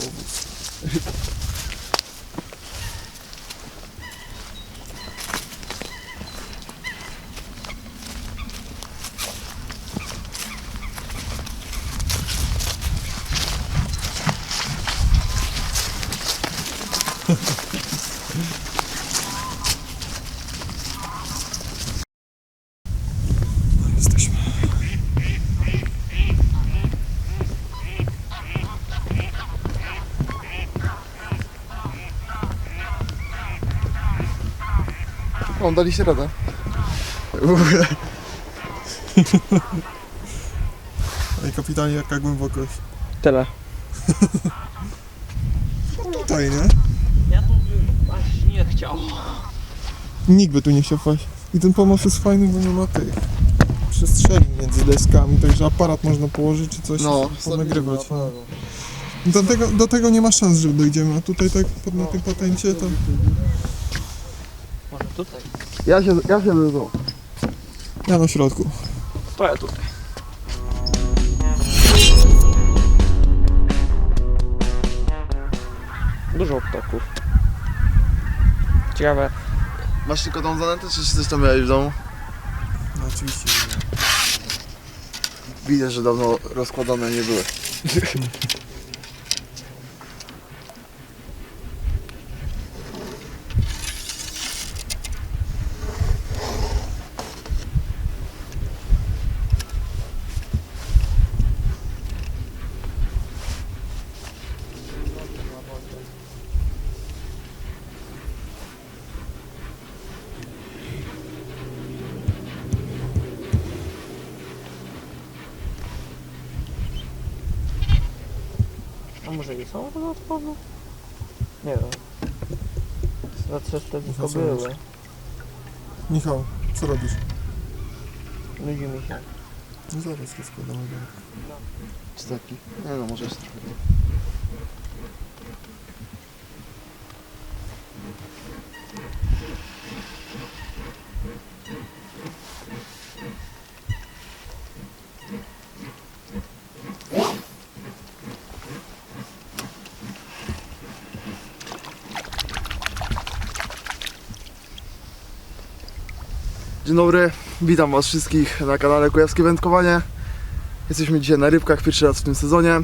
Oh. O, daliście radę. Ej, kapitanie, jaka głębokość. Tyle. Tutaj, nie? Ja to bym nie chciał. Nikt by tu nie chciał wpaść. I ten pomost jest fajny, bo nie ma tych przestrzeni między deskami, także aparat można położyć czy coś No, ponagrywać. Do tego, do tego nie ma szans, że dojdziemy, a tutaj tak pod, na tym patencie to... Tutaj? Ja się, ja się wyzwał. Ja na środku. To ja tutaj. Dużo ptaków. Ciekawe. Masz tylko tą zanętę, czy coś tam miałeś w domu? No oczywiście, że nie. Widzę, że dawno rozkładane nie były. A może i są dodatkowe? Nie wiem. Za trzy te tylko co były. Michał, co robisz? Nudzi mi się. No zaraz to składamy. Czy taki? Nie no, może jest trochę. Dzień dobry, witam was wszystkich na kanale Kujawskie Wędkowanie. Jesteśmy dzisiaj na rybkach, pierwszy raz w tym sezonie.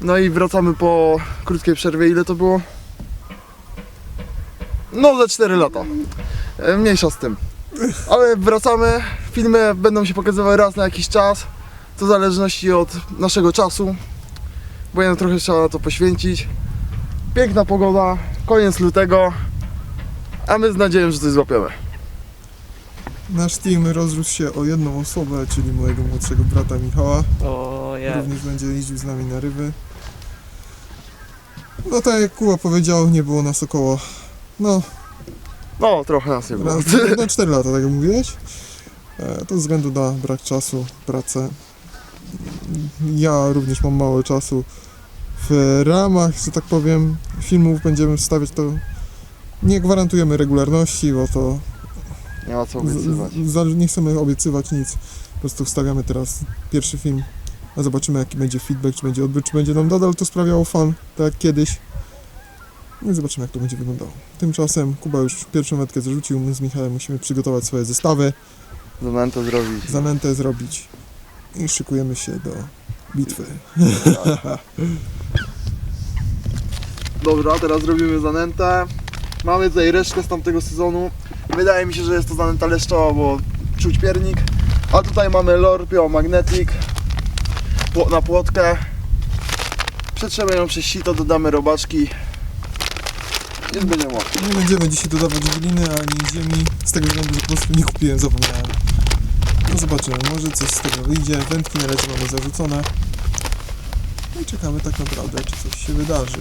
No i wracamy po krótkiej przerwie. Ile to było? No, ze 4 lata. E, Mniejsza z tym. Ale wracamy. Filmy będą się pokazywały raz na jakiś czas. To w zależności od naszego czasu. Bo jednak trochę trzeba na to poświęcić. Piękna pogoda, koniec lutego. A my z nadzieją, że coś złapiemy. Nasz team rozrósł się o jedną osobę, czyli mojego młodszego brata Michała. O ja. Również będzie jeździł z nami na ryby. No tak jak Kuba powiedział, nie było nas około, no, No, trochę nas nie było. raz, no 4 lata, tak jak mówiłeś. E, To ze względu na brak czasu, pracę. Ja również mam mało czasu. W ramach, że tak powiem, filmów będziemy wstawiać to nie gwarantujemy regularności, bo to Nie ma co z, obiecywać. z, za- nie chcemy obiecywać nic. Po prostu wstawiamy teraz pierwszy film, a zobaczymy jaki będzie feedback, czy będzie odbiór, czy będzie nam nadal to sprawiało fan, tak jak kiedyś. No i zobaczymy jak to będzie wyglądało. Tymczasem Kuba już pierwszą metkę zarzucił, my z Michałem musimy przygotować swoje zestawy, Zanętę zrobić. zanętę zrobić i szykujemy się do bitwy. Dobra, teraz robimy zanętę. Mamy tutaj resztkę z tamtego sezonu. Wydaje mi się, że jest to zanęta leszczowa, bo czuć piernik. A tutaj mamy Lorpio Magnetic na płotkę. Przetrzemy ją przez sito, dodamy robaczki. I będzie łatwo. Nie będziemy dzisiaj dodawać gliny ani ziemi, z tego względu, że po prostu nie kupiłem, zapomniałem. No zobaczymy, może coś z tego wyjdzie. Wędki na razie mamy zarzucone. No i czekamy tak naprawdę, czy coś się wydarzy.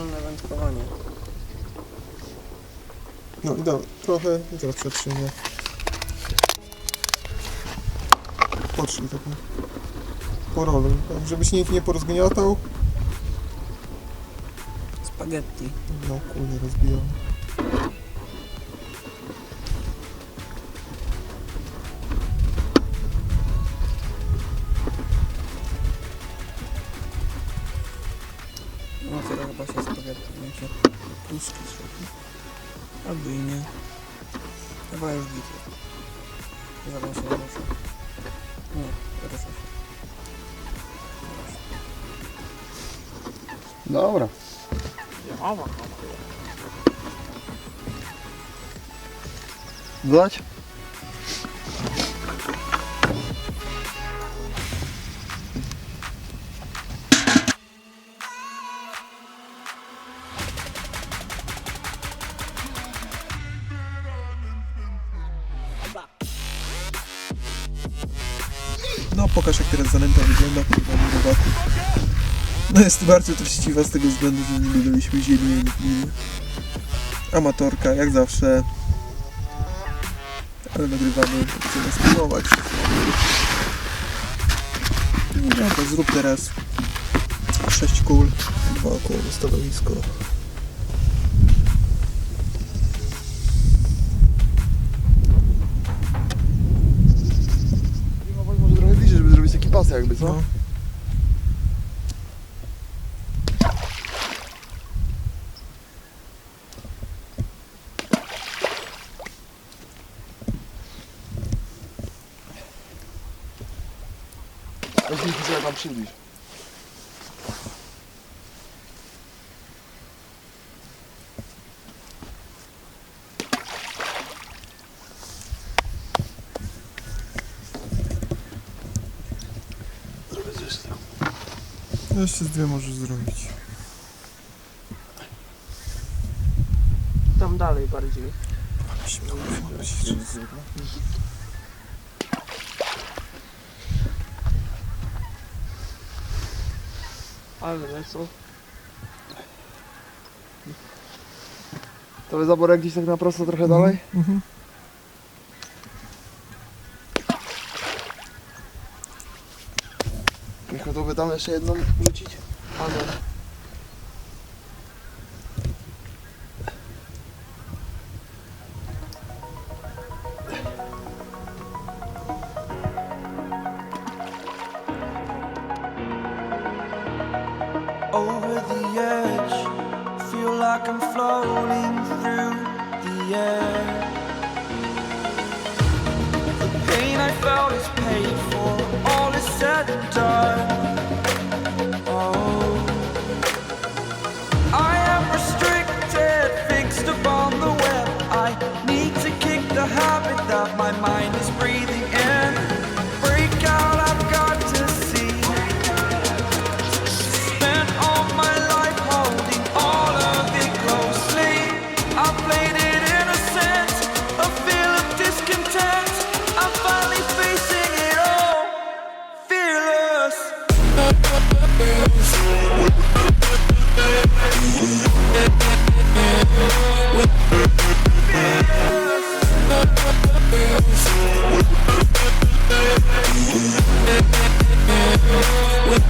Idealne wędkowanie. No i dobra, trochę, i teraz przetrzymię. Poszli tak po rolu, tak, żebyś nikt nie porozgniatał. Spaghetti. No kurde, rozbijam. Dodać? No pokaż jak teraz zanęta wygląda po wydaniu robaków. No jest bardzo treściwa z tego względu, że nie dodaliśmy ziemi ani. Amatorka, jak zawsze. Ale nagrywamy, chcemy spróbować. No dobra, zrób teraz 6 kul, dwa koło na stanowisko. Może trochę bliżej, żeby zrobić taki pas jakby, co? No. Tam. Jeszcze dwie możesz zrobić. Tam dalej bardziej. Ale lecą. To wy zaborek gdzieś tak na prosto trochę dalej? Mhm. Michał, to by tam jeszcze jedną wrzucić? Ale With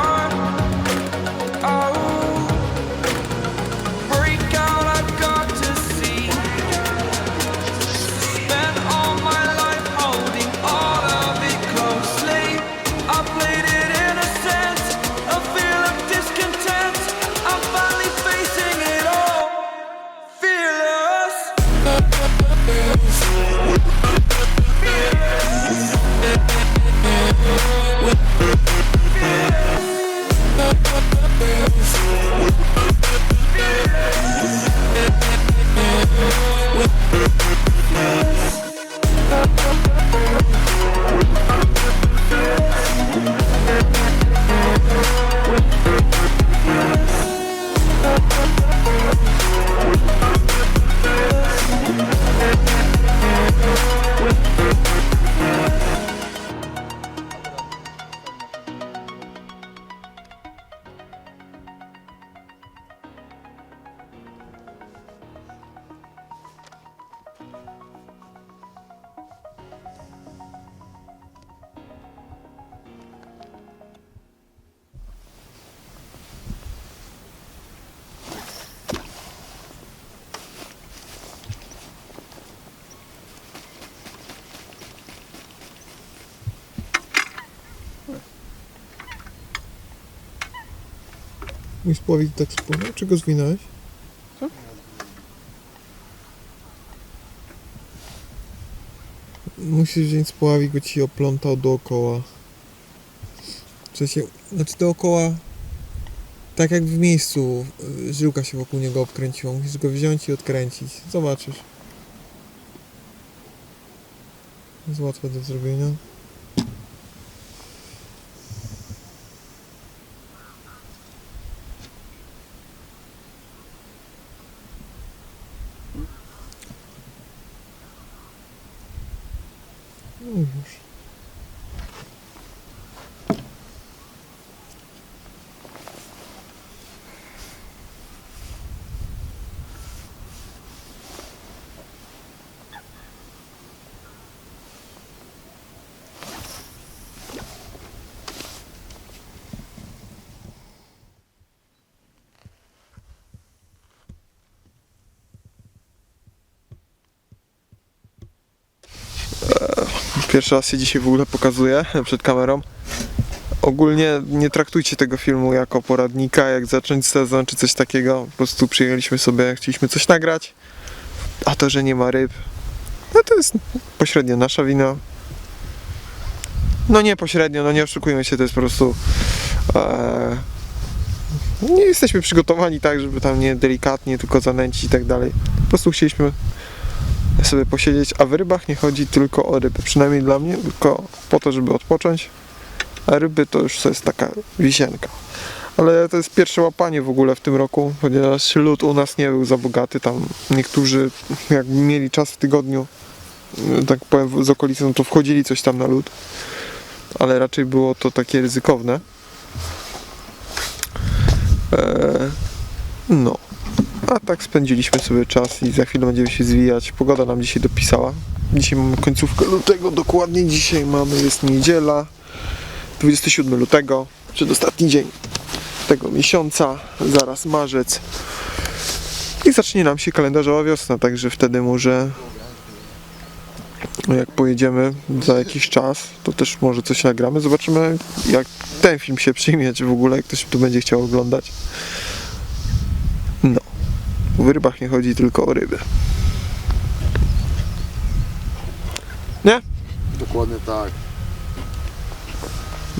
Mój spławik tak spłynął, czy go zwinąłeś? Co? Musisz wziąć spławik, bo ci oplątał dookoła. W sensie, znaczy dookoła, tak jak w miejscu, y, żyłka się wokół niego obkręciła. Musisz go wziąć i odkręcić. Zobaczysz. Jest łatwe do zrobienia. No już. Pierwszy raz się dzisiaj w ogóle pokazuję przed kamerą. Ogólnie nie traktujcie tego filmu jako poradnika, jak zacząć sezon czy coś takiego. Po prostu przyjęliśmy sobie, chcieliśmy coś nagrać, a to, że nie ma ryb, no to jest pośrednio nasza wina. No nie pośrednio, no nie oszukujmy się, to jest po prostu... E, nie jesteśmy przygotowani tak, żeby tam nie delikatnie, tylko zanęcić i tak dalej. Po prostu chcieliśmy sobie posiedzieć, a w rybach nie chodzi tylko o ryby, przynajmniej dla mnie, tylko po to, żeby odpocząć, a ryby to już jest taka wisienka. Ale to jest pierwsze łapanie w ogóle w tym roku, ponieważ lód u nas nie był za bogaty, tam niektórzy jak mieli czas w tygodniu, y, tak powiem z okolicy, no to wchodzili coś tam na lód, ale raczej było to takie ryzykowne. Eee, no. A tak spędziliśmy sobie czas i za chwilę będziemy się zwijać. Pogoda nam dzisiaj dopisała. Dzisiaj mamy końcówkę lutego, dokładnie dzisiaj mamy, jest niedziela, 27 lutego, czyli ostatni dzień tego miesiąca, zaraz marzec. I zacznie nam się kalendarzowa wiosna, także wtedy może jak pojedziemy za jakiś czas, to też może coś nagramy. Zobaczymy jak ten film się przyjmie, czy w ogóle ktoś tu będzie chciał oglądać. W rybach nie chodzi tylko o ryby. Nie? Dokładnie tak.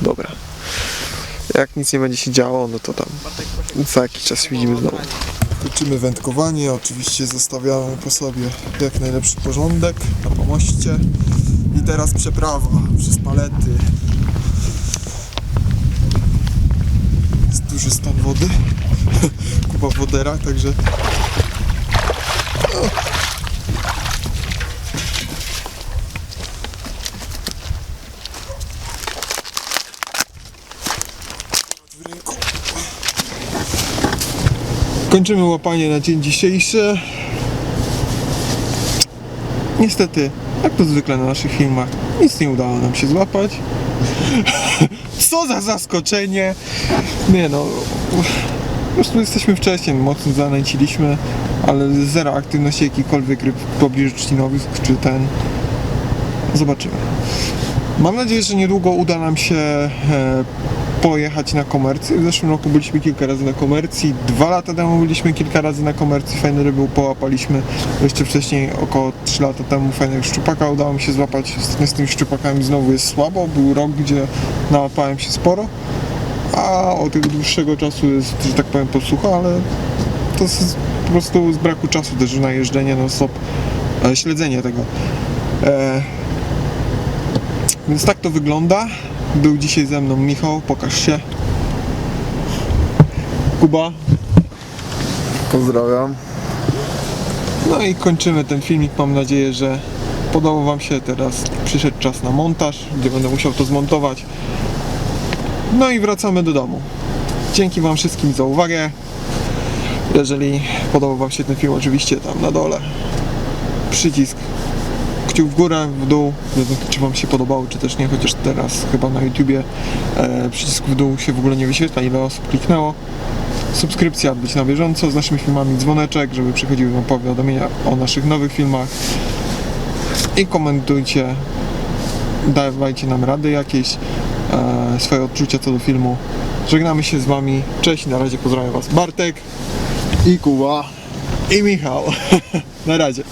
Dobra. Jak nic nie będzie się działo, no to tam za jakiś czas widzimy znowu. Kończymy wędkowanie, oczywiście zostawiamy po sobie jak najlepszy porządek na pomoście. I teraz przeprawa przez palety. Jest duży stan wody. Kuba w woderach, także. Kończymy łapanie na dzień dzisiejszy. Niestety, jak to zwykle na naszych filmach, nic nie udało nam się złapać. Co za zaskoczenie! Nie no, po prostu jesteśmy wcześniej, mocno zanęciliśmy, ale zero aktywności jakiejkolwiek ryb w pobliżu trzcinowisk, czy ten... Zobaczymy. Mam nadzieję, że niedługo uda nam się e, pojechać na komercję. W zeszłym roku byliśmy kilka razy na komercji, dwa lata temu byliśmy kilka razy na komercji, fajne ryby połapaliśmy. Jeszcze wcześniej, około 3 lata temu, fajnego szczupaka udało mi się złapać. Ostatnio z tymi szczupakami znowu jest słabo. Był rok, gdzie nałapałem się sporo, a od tego dłuższego czasu jest, że tak powiem, posłucha, ale to jest po prostu z braku czasu też na jeżdżenie non-stop, e, śledzenie tego. E, więc tak to wygląda. Był dzisiaj ze mną Michał, pokaż się. Kuba. Pozdrawiam. No i kończymy ten filmik. Mam nadzieję, że podobał Wam się. Teraz przyszedł czas na montaż, gdzie będę musiał to zmontować. No i wracamy do domu. Dzięki Wam wszystkim za uwagę. Jeżeli podobał Wam się ten film, oczywiście tam na dole przycisk kciuk w górę, w dół, czy Wam się podobało, czy też nie, chociaż teraz chyba na YouTubie e, przycisk w dół się w ogóle nie wyświetla, ile osób kliknęło. Subskrypcja, być na bieżąco z naszymi filmami, dzwoneczek, żeby przychodziły Wam powiadomienia o naszych nowych filmach. I komentujcie, dawajcie nam rady jakieś, e, swoje odczucia co do filmu, Żegnamy się z wami. Cześć, na razie pozdrawiam was Bartek I Kuba. i Michał. na razie.